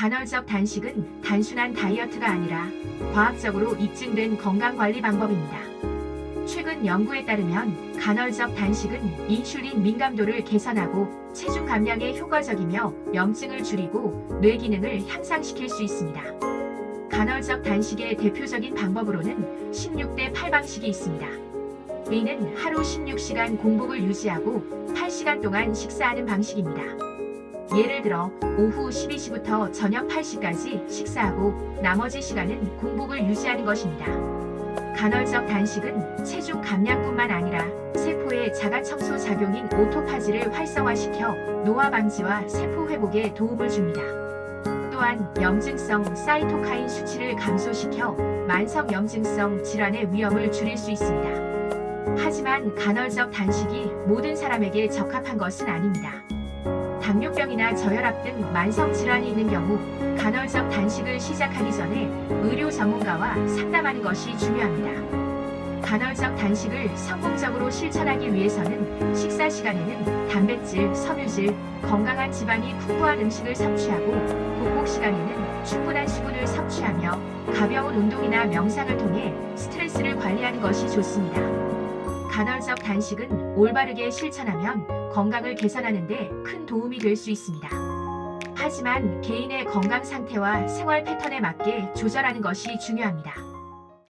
간헐적 단식은 단순한 다이어트가 아니라 과학적으로 입증된 건강관리 방법입니다. 최근 연구에 따르면 간헐적 단식은 인슐린 민감도를 개선하고 체중 감량에 효과적이며 염증을 줄이고 뇌 기능을 향상시킬 수 있습니다. 간헐적 단식의 대표적인 방법으로는 16대 8방식이 있습니다. A는 하루 16시간 공복을 유지하고 8시간 동안 식사하는 방식입니다. 예를 들어 오후 12시부터 저녁 8시까지 식사하고 나머지 시간은 공복을 유지하는 것입니다. 간헐적 단식은 체중 감량뿐만 아니라 세포의 자가 청소 작용인 오토파지를 활성화시켜 노화 방지와 세포 회복에 도움을 줍니다. 또한 염증성 사이토카인 수치를 감소시켜 만성 염증성 질환의 위험을 줄일 수 있습니다. 하지만 간헐적 단식이 모든 사람에게 적합한 것은 아닙니다. 당뇨병이나 저혈압 등 만성 질환이 있는 경우 간헐적 단식을 시작하기 전에 의료 전문가와 상담하는 것이 중요합니다. 간헐적 단식을 성공적으로 실천하기 위해서는 식사 시간에는 단백질, 섬유질, 건강한 지방이 풍부한 음식을 섭취하고 공복 시간에는 충분한 수분을 섭취하며 가벼운 운동이나 명상을 통해 스트레스를 관리하는 것이 좋습니다. 간헐적 단식은 올바르게 실천하면 건강을 개선하는 데 큰 도움이 될 수 있습니다. 하지만 개인의 건강 상태와 생활 패턴에 맞게 조절하는 것이 중요합니다.